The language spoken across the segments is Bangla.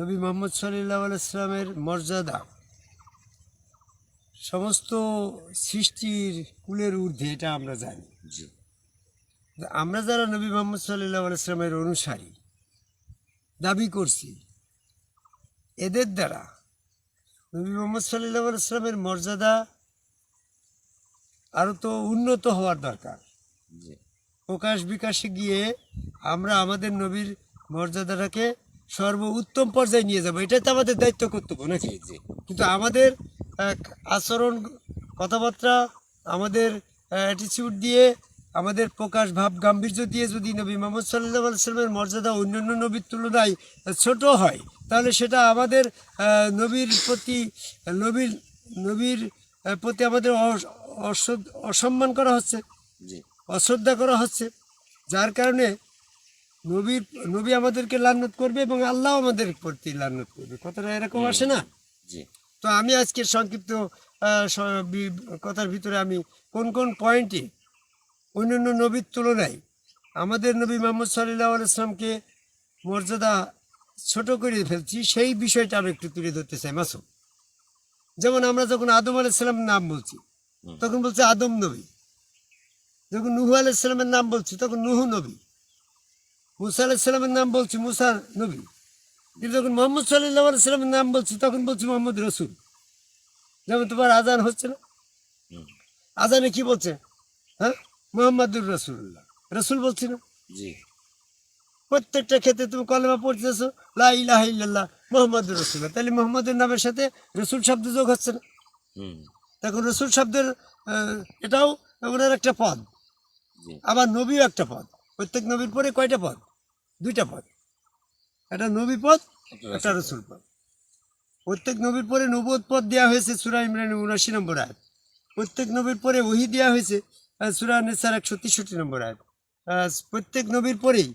নবী মোহাম্মদ সাল্লাহ ইসলামের মর্যাদা। সমস্ত সৃষ্টির কুলের ঊর্ধ্বে এটা আমরা জানি। আমরা যারা নবী মোহাম্মদ সাল্লাহ ইসলামের অনুসারী দাবি করছি এদের দ্বারা নবী মোহাম্মদ সাল্লাহ ইসলামের মর্যাদা আরও তো উন্নত হওয়ার দরকার। প্রকাশ বিকাশে গিয়ে আমরা আমাদের নবীর মর্যাদাটাকে সর্ব উত্তম পর্যায়ে নিয়ে যাব। এটাই তো আমাদের দায়িত্ব কর্তব্য নাকি? জি। কিন্তু আমাদের আচরণ কথাবার্তা আমাদের অ্যাটিচিউড দিয়ে আমাদের প্রকাশ ভাব গাম্ভীর্য দিয়ে যদি নবী মোহাম্মদ সাল্লাহ সাল্লামের মর্যাদা অন্যান্য নবীর তুলনায় ছোট হয় তাহলে সেটা আমাদের নবীর প্রতি নবীর নবীর প্রতি আমাদের অস- অস- অসম্মান করা হচ্ছে। অশ্রদ্ধা করা হচ্ছে। যার কারণে নবীর নবী আমাদেরকে লান্নত করবে এবং আল্লাহ আমাদের প্রতি লান্নত করবে। কথাটা এরকম আসে না? তো আমি আজকের সংক্ষিপ্ত কথার ভিতরে আমি কোন কোন পয়েন্টে অন্যান্য নবীর তুলনায় আমাদের নবী মোহাম্মদ সাল্লাহ ইসলামকে মর্যাদা ছোট করে ফেলছি সেই বিষয়টা আমি একটু তুলে ধরতে চাই মাসুম। যেমন আমরা যখন আদম আলাইসালামের নাম বলছি তখন বলছে আদম নবী। যখন নুহু আলাইসালামের নাম বলছি তখন নুহু নবী। মুসা আলাইসালামের নাম বলছি মুসা নবী। কিন্তু যখন মোহাম্মদ সাল্লাহ আলাইসালামের নাম বলছি তখন বলছি মোহাম্মদ রসুল। যেমন তোমার আজান হচ্ছে না। আজানে কি বলছে? হ্যাঁ? মোহাম্মদুর রসুল্লাহ রসুল বলছি না? জি। প্রত্যেকটা ক্ষেত্রে তুমি কলেমা পড়তেছো লা ইলাহা ইল্লাল্লাহ মোহাম্মদুর রসুল্লাহ তাহলে মোহাম্মদের নামের সাথে রসুল শব্দ যোগ হচ্ছে না? হুম। তখন রসুল শব্দের এটাও ওনার একটা পদ। আবার নবীও একটা পদ। প্রত্যেক নবীর পরে কয়টা পদ? দুইটা পদ। একটা নবী পথ একটা রসুল পথ প্রত্যেক নবীর পরে নবদ পদ দেওয়া হয়েছে সুরা ইমরান উনাশি নম্বর আয়াত। প্রত্যেক নবীর পরে ওহি দেওয়া হয়েছে সুরা নেসার একশো তেষট্টি নম্বর আয়াত। প্রত্যেক নবীর পরেই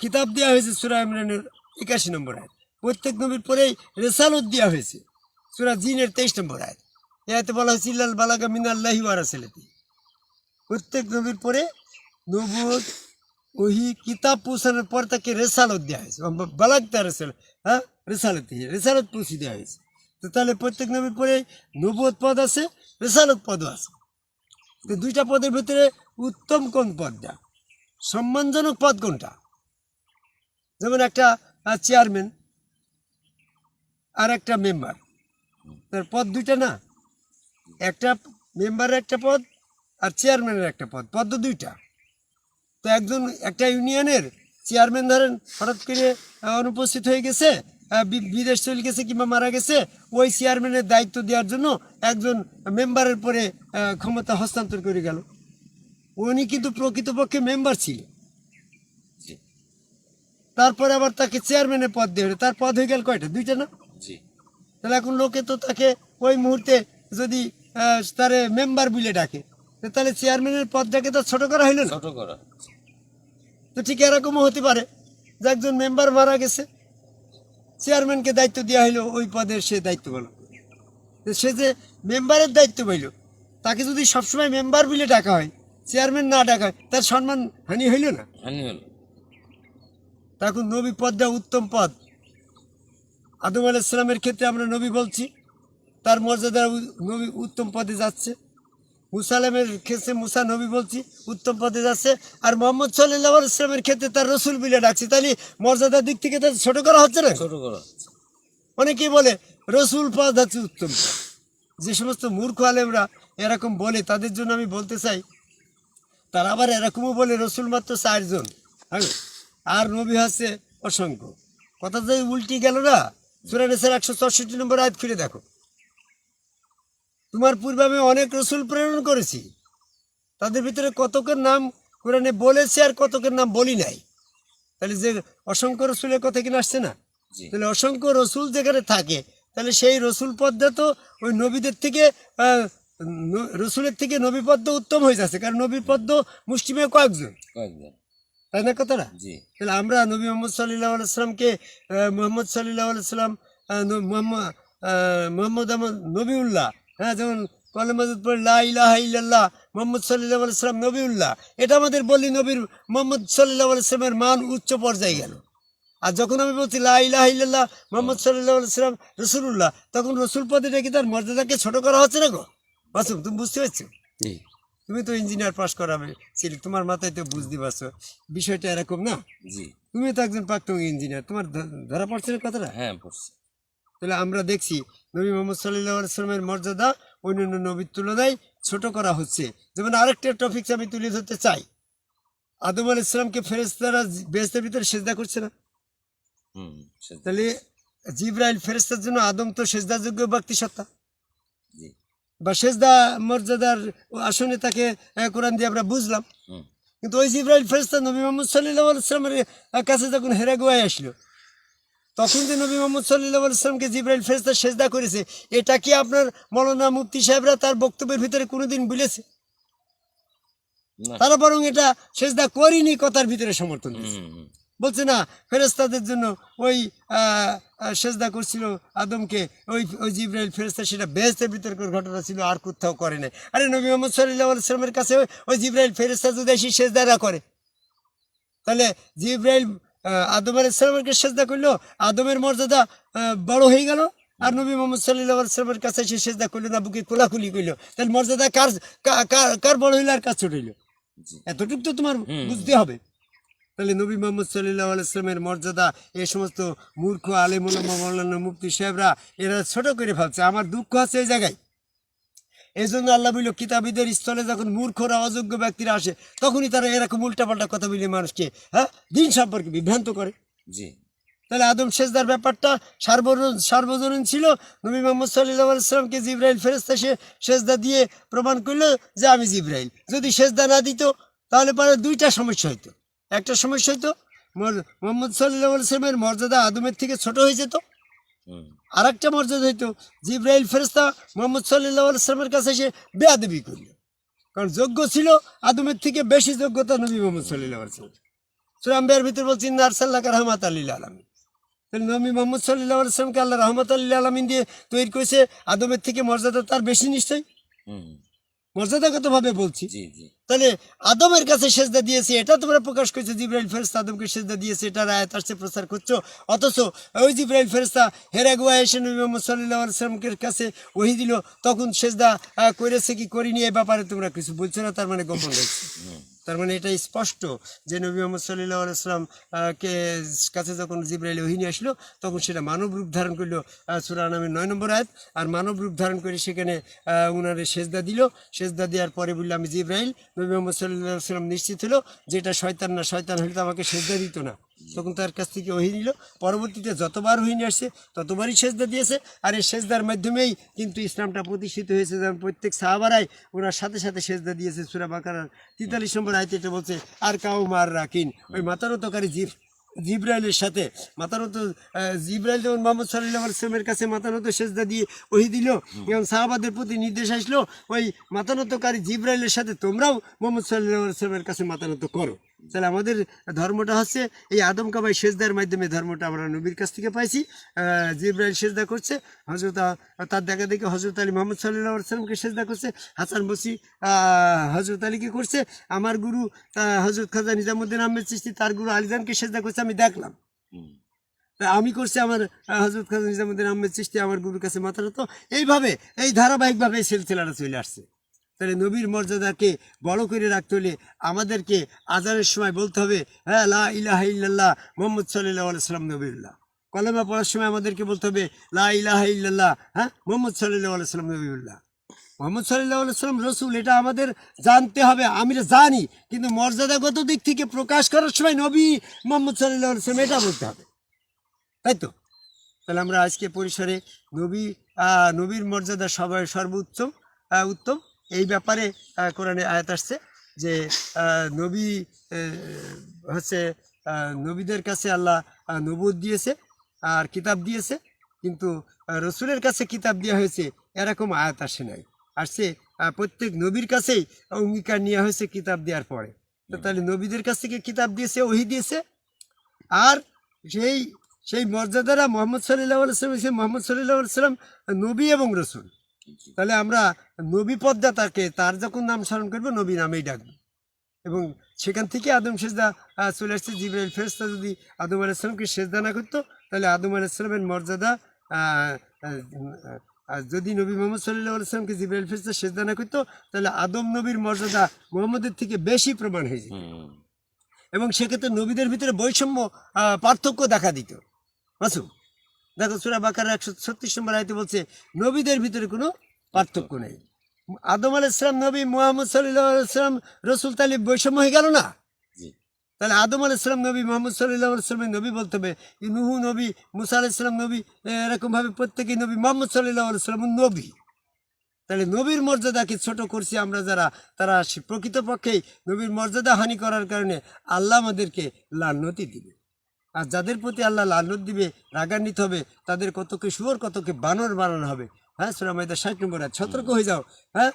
কিতাব দেওয়া হয়েছে সুরা ইমরানের একাশি নম্বর আয়াত। প্রত্যেক নবীর পরেই রেসালত দেওয়া হয়েছে সুরা জিনের তেইশ নম্বর আয়াত। এতে বলা হয়েছে ইল্লাল বালাগা মিনাল্লাহি ওয়ারাসালাতি প্রত্যেক নবীর পরে নবুয়ত কিতাব পৌঁছানোর পর তাকে রেসালত দেওয়া হয়েছে বালাক তার রেসাল হ্যাঁ রেসালত দিয়ে রেসালত পুষি দেওয়া হয়েছে তো তাহলে প্রত্যেক নবীর পরে নবুয়ত পদ আছে রেসালত পদও আছে তো দুইটা পদের ভিতরে উত্তম কোন পদ পদটা সম্মানজনক পদ কোনটা যেমন একটা চেয়ারম্যান আর একটা মেম্বার তার পদ দুইটা না একটা মেম্বারের একটা পদ, আর চেয়ারম্যানের একটা পদ। পদ দুইটা। তো একজন একটা ইউনিয়নের চেয়ারম্যান ধরেন হঠাৎ করে অনুপস্থিত হয়ে গেছে বিদেশ চলে গেছে কিংবা মারা গেছে ওই চেয়ারম্যানের দায়িত্ব দেওয়ার জন্য একজন মেম্বারের পরে ক্ষমতা হস্তান্তর করে গেল। উনি কিন্তু প্রকৃতপক্ষে মেম্বার ছিল তারপরে আবার তাকে চেয়ারম্যানের পদ দিয়ে তার পদ হয়ে গেল কয়টা? দুইটা না? তাহলে এখন লোকে তো তাকে ওই মুহূর্তে যদি তারে মেম্বার বলে ডাকে তাহলে চেয়ারম্যানের পদটাকে তো ছোট করা হইল না? ছোট করা। তো ঠিক এরকমও হতে পারে। যে একজন মেম্বার মারা গেছে চেয়ারম্যানকে দায়িত্ব দেওয়া হইল ওই পদের সে দায়িত্ব। তো সে যে মেম্বারের দায়িত্ব পাইল তাকে যদি সবসময় মেম্বার বলে ডাকা হয় চেয়ারম্যান না ডাকা হয় তার সম্মান হানি হইল না? হানি হলো তখন নবী পদটা উত্তম পদ। আদম আলাইসালামের ক্ষেত্রে আমরা নবী বলছি তার মর্যাদা নবী উত্তম পদে যাচ্ছে। মুসালামের ক্ষেত্রে মুসা নবী বলছি উত্তম পদে যাচ্ছে। আর মোহাম্মদ সাল্লাহ ইসলামের ক্ষেত্রে তার রসুল বিলে ডাকছি। তাহলে মর্যাদার দিক থেকে তার ছোট করা হচ্ছে না? ছোট করা। অনেকেই বলে রসুল পদ হচ্ছে উত্তম। যে সমস্ত মূর্খ আলেমরা এরকম বলে তাদের জন্য আমি বলতে চাই তারা আবার এরকমও বলে রসুল মাত্র চারজন হ্যাঁ? আর নবী হচ্ছে অসংখ্য। কথা যে উল্টি গেল না? সুরানেসের একশো চৌষট্টি নম্বর আয়াত ফিরে দেখো। তোমার পূর্বে আমি অনেক রসুল প্রেরণ করেছি। তাদের ভিতরে কতকের নাম কোরআনে বলেছে আর কতকের নাম বলি নাই। তাহলে যে অসংখ্য রসুলের কথা কিনা আসছে না? তাহলে অসংখ্য রসুল যেখানে থাকে তাহলে সেই রসুল পদ্মা তো ওই নবীদের থেকে রসুলের থেকে নবী পদ্ম উত্তম হয়ে যাচ্ছে। কারণ নবী পদ্ম মুষ্টিমেয় কয়েকজন। কয়েকজন। তাই না কথাটা? জি। তাহলে আমরা নবী মোহাম্মদ সাল্লাহ আলাইসলামকে মোহাম্মদ সাল্লাহ আলাইসাল্লাম মোহাম্মদ মোহাম্মদ আহমদ নবীউল্লাহ হ্যাঁ যেমন কলেমাজুদ পড়ে লা ইলাহা ইল্লাল্লাহ মোহাম্মদ সাল্লাহ আলাইসালাম নবীউল্লাহ। এটা আমাদের বলি নবীর মোহাম্মদ সাল্লাহ আলাইসলামের মান উচ্চ পর্যায়ে গেল। আর যখন আমি বলছি লা ইলাহা ইল্লাল্লাহ মোহাম্মদ সাল্লাহ সাল্লাম রসুল্লাহ তখন রসুল পদে কি তার মর্যাদাকে ছোট করা হচ্ছে না গো? মাসুম তুমি বুঝতে পারছ? তুমি তো ইঞ্জিনিয়ার পাস করাবে। ছিল তোমার মাথায় তো বুঝতে পারছ। বিষয়টা এরকম না? জি। তুমি তো একজন প্রাক্তন ইঞ্জিনিয়ার তোমার ধরা পড়ছে না কথাটা? হ্যাঁ পড়ছে। তাহলে আমরা দেখছি নবী মোহাম্মদ সাল্লাহ সাল্লামের মর্যাদা অন্যান্য নবীর তুলনায় ছোট করা হচ্ছে। যেমন আরেকটা টপিক আমি তুলে ধরতে চাই। আদম আল ইসলামকে ফেরেস্তারা বেহেস্তের ভিতরে সেজদা করছে না? তাহলে জিব্রাইল ফেরেস্তার জন্য আদম তো সেজদাযোগ্য ব্যক্তি সত্তা বা সেজদা মর্যাদার আসনে তাকে কোরআন দিয়ে আমরা বুঝলাম। হুম। কিন্তু ওই জিব্রাইল ফেরেস্তা নবী মোহাম্মদ সাল্লাহ ইসলামের কাছে যখন হেরা গোয়ায় আসলো তখন যে নবী মোহাম্মদ সাল্লাহ ইসলামকে জিব্রাইল ফেরেস্তা সেজদা করেছে এটা কি আপনার মৌলানা মুফতি সাহেবরা তার বক্তব্যের ভিতরে কোনোদিন বলেছে তারা বরং এটা সেজদা করিনি কথার ভিতরে সমর্থন দিয়েছে। বলছে না ফেরেস্তাদের জন্য ওই সেজদা করছিল আদমকে ওই ওই জিব্রাইল ফেরেস্তা সেটা বেহেস্তের ভিতরকার ঘটনা ছিল আর কোথাও করে নাই। আরে নবী মোহাম্মদ সাল্লাহ সাল্লামের কাছে ওই- জিব্রাইল ফেরেস্তা যদি এসে সেজদা না করে তাহলে জিব্রাইল আদম আলাইসালামকে সেজদা করল। আদমের মর্যাদা বড় হয়ে গেল। আর নবী মোহাম্মদ সাল্লাহ সাল্লামের কাছে এসে সেজদা করল না বুকে কোলাকুলি করল। তাহলে মর্যাদা কার কার- বড় হইল আর কার ছোট হইল? এতটুকু তো তোমার বুঝতে হবে। তাহলে নবী মোহাম্মদ সাল্লাহ আলাইসলামের মর্যাদা এই সমস্ত মূর্খ আলেমুলামা মৌলানা মুফতি সাহেবরা এরা ছোট করে ফেলছে আমার দুঃখ আছে এই জায়গায়। এই জন্য আল্লাহ বলল কিতাবীদের স্থলে যখন মূর্খরা অযোগ্য ব্যক্তিরা আসে তখনই তারা এরকম উল্টাপাল্টা কথা বলে মানুষকে হ্যাঁ দিন সম্পর্কে বিভ্রান্ত করে। জি। তাহলে আদম সেজদার ব্যাপারটা সার্বজনীন সার্বজনীন ছিল। নবী মোহাম্মদ সাল্লাহ আলাইসলামকে জিব্রাইল ফেরেস্তা সে সেজদা দিয়ে প্রমাণ করল যে আমি জিব্রাইল। যদি সেজদা না দিত তাহলে পরে দুইটা সমস্যা হইতো। একটা সমস্যা হইতো মোহাম্মদ সাল্লাহ আলাইসলামের মর্যাদা আদমের থেকে ছোট হয়ে যেত। আর একটা মর্যাদা হইতো জিব্রাইল ফেরেস্তা মোহাম্মদ সাল্লাহ আলাইসলামের কাছে এসে বেয়াদবি করল। কারণ যোগ্য ছিল আদমের থেকে বেশি যোগ্যতা নবী মোহাম্মদ সাল্লাহ আলাইসলাম সুরাম্বের ভিতরে বলছি নারসাল্লাহ রহমাত আল্লিল আলমী তাহলে নবী মোহাম্মদ সাল্লাহ আলাইসলামকে আল্লাহ রহমত আল্লাহ আলমিন দিয়ে তৈরি করেছে আদমের থেকে মর্যাদা তার বেশি নিশ্চয়ই। মর্যাদাগতভাবে বলছি। তাহলে আদমের কাছে সেজদা দিয়েছে এটা তোমরা প্রকাশ করছ জিব্রাইল ফেরস্তা আদমকে সেজদা দিয়েছে এটা রায়ত আসছে প্রচার করছ। অথচ ওই জিব্রাইল ফেরেস্তা হেরাগুয়া এসে মোহাম্মদ সাল্লাহ কাছে ওহি দিল তখন সেজদা করেছে কি করিনি এ ব্যাপারে তোমরা কিছু বলছো না তার মানে গোপন রয়েছে। হুম। তার মানে এটা স্পষ্ট যে নবী মোহাম্মদ সাল্লাহ আলাইসলাম কে কাছে যখন জিব্রাইল ওহিনী আসলো, তখন সেটা মানব রূপ ধারণ করল সুরা নামের নয় নম্বর আয়াত। আর মানব রূপ ধারণ করে সেখানে উনারে সেজদা দিল। সেজদা দেওয়ার পরে বলল, আমি জিব্রাইল। নবী মোহাম্মদ সাল্লাহ সাল্লাম নিশ্চিত হলো যেটা শয়তান না, শয়তান হলে তো আমাকে সেজদা দিত না। তখন তার কাছ থেকে ওহি নিল। পরবর্তীতে যতবার ওহিনী আসছে ততবারই সেজদা দিয়েছে। আর এই সেজদার মাধ্যমেই কিন্তু ইসলামটা প্রতিষ্ঠিত হয়েছে। যেমন প্রত্যেক সাহাবারাই ওনার সাথে সাথে সেজদা দিয়েছে সুরা বাকারার তেতাল্লিশ নম্বর আয়তে এটা বলছে, আর কাউ মার রাখিন ওই মাতারতকারী জীব জিব্রাইলের সাথে মাতানত জিব্রাইল যেমন মোহাম্মদ সাল্লাহ আসলামের কাছে মাতানত সেজদা দিয়ে ওহি দিল এবং সাহাবাদের প্রতি নির্দেশ আসলো, ওই মাতানতকারী জিব্রাইলের সাথে তোমরাও মোহাম্মদ সাল্লাহ আসলামের কাছে মাতানত করো। তাহলে আমাদের ধর্মটা হচ্ছে এই আদম কাবাই সেজদার মাধ্যমে ধর্মটা আমরা নবীর কাছ থেকে পাইছি। জিব্রাইল সেজদা করছে হজরত তার দেখা দেখে হজরত আলী মোহাম্মদ সাল্লাহ সাল্লামকে সেজদা করছে হাসান বসি হজরত আলীকে করছে আমার গুরু হজরত খাজা নিজামুদ্দিন আহমেদ চিস্তি তার গুরু আলিজানকে সেজদা করছে আমি দেখলাম। তা আমি করছি আমার হজরত খাজা নিজামুদ্দিন আহমেদ চিস্তি আমার গুরুর কাছে মাথা তো এইভাবে এই ধারাবাহিকভাবে এই সিলসিলাটা চলে আসছে। তাহলে নবীর মর্যাদাকে বড় করে রাখতে হলে আমাদেরকে আজানের সময় বলতে হবে হ্যাঁ লা ইলাহা ইল্লাল্লাহ মোহাম্মদ সাল্লাহ সাল্লাম নবীল্লাহ কলেমা পড়ার সময় আমাদেরকে বলতে হবে লা ইল্লাল্লাহ হ্যাঁ মোহাম্মদ সাল্লাহ সাল্লাম নবীল্লাহ মোহাম্মদ সাল্লাহ সাল্লাম রসুল এটা আমাদের জানতে হবে আমি জানি কিন্তু মর্যাদাগত দিক থেকে প্রকাশ করার সময় নবী মোহাম্মদ সাল্লাহ সাল্লাম এটা বলতে হবে। তাই তো? তাহলে আমরা আজকে পরিসরে নবী নবীর মর্যাদা সবাই আহ, উত্তম। এই ব্যাপারে কোরআনে আয়াত আসছে যে নবী হচ্ছে নবীদের কাছে আল্লাহ নবুদ দিয়েছে আর কিতাব দিয়েছে। কিন্তু রসুলের কাছে কিতাব দেওয়া হয়েছে এরকম আয়াত আসে নাই। আসছে প্রত্যেক নবীর কাছেই অঙ্গীকার নেওয়া হয়েছে কিতাব দেওয়ার পরে। তো তাহলে নবীদের কাছ থেকে কিতাব দিয়েছে ওহি দিয়েছে। আর সেই সেই মর্যাদারা মোহাম্মদ সাল্লাহ সাল্লাম মোহাম্মদ সাল্লাহ সাল্লাম নবী এবং রসুল। তাহলে আমরা নবী পদ্মা তাকে তার যখন নাম স্মরণ করব নবী নামেই ডাকবো। এবং সেখান থেকে আদম সেজদা চলে আসছে জিব্রাইল ফেরেস্তা যদি আদম আলাইসালামকে সেজদা না করতো তাহলে আদম আলাইসালামের মর্যাদা যদি নবী মোহাম্মদ সাল্লাহ আলাইসালামকে জিব্রাইল ফেরেস্তা সেজদা না করতো তাহলে আদম নবীর মর্যাদা মোহাম্মদের থেকে বেশি প্রমাণ হয়ে যেত। এবং সেক্ষেত্রে নবীদের ভিতরে বৈষম্য পার্থক্য দেখা দিত। মাসুম দেখো সুরা বাকার একশো ছত্রিশ নম্বর আয়তে বলছে নবীদের ভিতরে কোনো পার্থক্য নেই। আদম আলাইসালাম নবী মোহাম্মদ সাল্লাম রসুল তালিব বৈষম্য হয়ে গেল না? তাহলে আদম আলাইসালাম নবী মোহাম্মদ সাল্লাহ নবী বলতে হবে নুহু নবী মুসা আলাইসালাম নবী এরকমভাবে প্রত্যেকেই নবী মোহাম্মদ সাল্লাহ নবী। তাহলে নবীর মর্যাদাকে ছোট করছি আমরা যারা তারা প্রকৃতপক্ষেই নবীর মর্যাদা হানি করার কারণে আল্লাহ আমাদেরকে লান্নতি দিবে। আর যাদের প্রতি আল্লাহ লান্নত দিবে, রাগান্বিত হবে, তাদের কতকে শুয়োর, কতকে বানর বানানো হবে। হ্যাঁ সুরামাইদা ষাট নম্বর আর সতর্ক হয়ে যাও। হ্যাঁ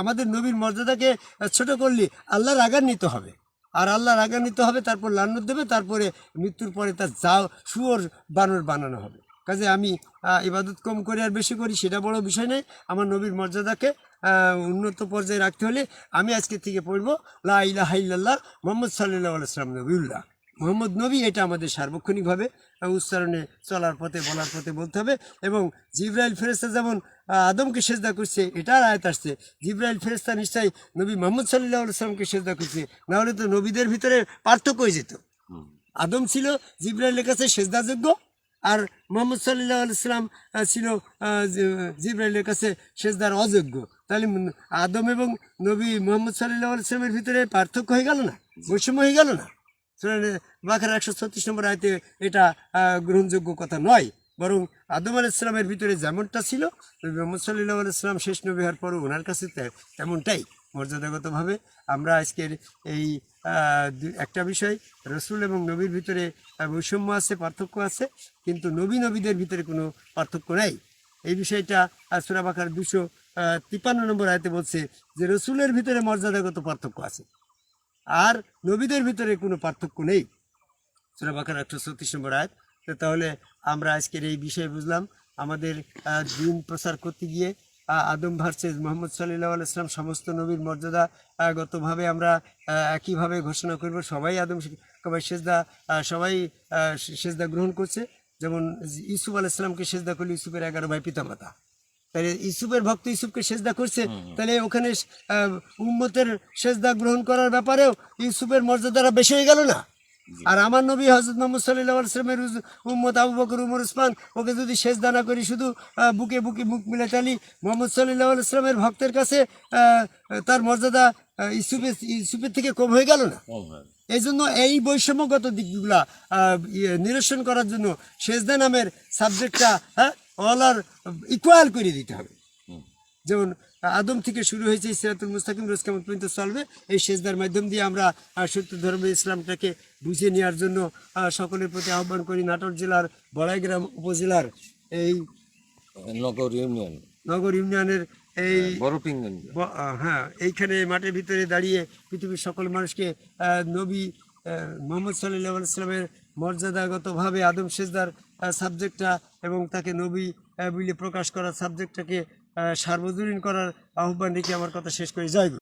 আমাদের নবীর মর্যাদাকে ছোট করলে আল্লাহ রাগান্বিত হবে। আর আল্লাহ রাগান্বিত হবে, তারপর লান্নত দেবে, তারপরে মৃত্যুর পরে তার যাও শুয়োর বানর বানানো হবে। কাজে আমি ইবাদত কম করে আর বেশি করি, সেটা বড় বিষয় নয়। আমার নবীর মর্যাদাকে উন্নত পর্যায়ে রাখতে হলে আমি আজকে থেকে পড়ব, লা মোহাম্মদ সাল্লাহ আলাইসলাম নবীউল্লাহ। মোহাম্মদ নবী এটা আমাদের সার্বক্ষণিকভাবে উচ্চারণে চলার পথে বলার পথে বলতে হবে এবং জিব্রাইল ফেরেস্তা যেমন আদমকে সেজদা করছে এটার আয়াত আসছে। জিব্রাইল ফেরেস্তা নিশ্চয়ই নবী মোহাম্মদ সাল্লাহ আলাইসলামকে সেজদা করছে নাহলে তো নবীদের ভিতরে পার্থক্য হয়ে যেত। আদম ছিল জিব্রাইলের কাছে সেজদাযোগ্য আর মোহাম্মদ সাল্লাহ আলাইসালাম ছিল জিব্রাইলের কাছে সেজদার অযোগ্য। তাহলে আদম এবং নবী মোহাম্মদ সাল্লাহ আলাইসলামের ভিতরে পার্থক্য হয়ে গেল না? বৈষম্য হয়ে গেল না? বাখার একশো ছত্রিশ নম্বর আয়তে এটা গ্রহণযোগ্য কথা নয়। বরং আদম আল ইসলামের ভিতরে যেমনটা ছিল, নবী মোহাম্মদ সাল্লাহ আলাইসলাম শেষ নবী হওয়ার পরও ওনার কাছে তেমনটাই। মর্যাদাগতভাবে আমরা আজকের এই একটা বিষয়, রসুল এবং নবীর ভিতরে বৈষম্য আছে, পার্থক্য আছে, কিন্তু নবী নবীদের ভিতরে কোনো পার্থক্য নাই। এই বিষয়টা সুরাবাকার দুশো তিপ্পান্ন নম্বর আয়তে বলছে যে রসুলের ভিতরে মর্যাদাগত পার্থক্য আছে। আর নবীদের ভিতরে কোনো পার্থক্য নেই। সুরাবাকার একশো ছত্রিশ নম্বর আয়াত। তো তাহলে আমরা আজকের এই বিষয়ে বুঝলাম, আমাদের দিন প্রচার করতে গিয়ে আদম ভার্সেস মোহাম্মদ সাল্লাহ আলাইসলাম সমস্ত নবীর মর্যাদা গতভাবে আমরা একইভাবে ঘোষণা করব। সবাই আদম সবাই সেজদা সবাই সেজদা গ্রহণ করছে। যেমন ইউসুফ আলাইসলামকে সেজদা করলে ইউসুফের এগারো ভাই পিতামাতা। তাহলে ইউসুফের ভক্ত ইউসুফকে সেজদা করছে। তাহলে ওখানে উম্মতের সেজদা গ্রহণ করার ব্যাপারেও ইউসুফের মর্যাদাটা বেশি হয়ে গেল না? আর আমার নবী হজরত মোহাম্মদ সাল্লাহ আসলামের উম্মত আবু বকর উমর উসমান ওকে যদি শেষ দানা করি শুধু বুকে বুকে মুখ মিলে চালি মোহাম্মদ সাল্লাহ আসলামের ভক্তের কাছে তার মর্যাদা আহ, ইউসুফের ইউসুফের থেকে কম হয়ে গেল না? এই জন্য এই বৈষম্যগত দিকগুলা নিরসন করার জন্য সেজদা নামের সাবজেক্টটা হ্যাঁ অল আর ইকুয়াল করে দিতে হবে। যেমন আদম থেকে শুরু হয়েছে সিরাতুল মুস্তাকিম রোজ কেমন পর্যন্ত চলবে এই সেজদার মাধ্যম দিয়ে আমরা সত্য ধর্ম ইসলামটাকে বুঝিয়ে নেওয়ার জন্য সকলের প্রতি আহ্বান করি। নাটোর জেলার বড়াইগ্রাম উপজেলার এই নগর ইউনিয়ন। নগর ইউনিয়নের এই পিঙ্গন। হ্যাঁ এইখানে মাঠের ভিতরে দাঁড়িয়ে পৃথিবীর সকল মানুষকে নবী মোহাম্মদ সাল্লাহ ইসলামের মর্যাদাগতভাবে আদম সেজদার সাবজেক্টটা এবং তাকে নবী বিলে প্রকাশ করার সাবজেক্টটাকে সার্বজনীন করার আহ্বান রেখে আমার কথা শেষ করে গুরু।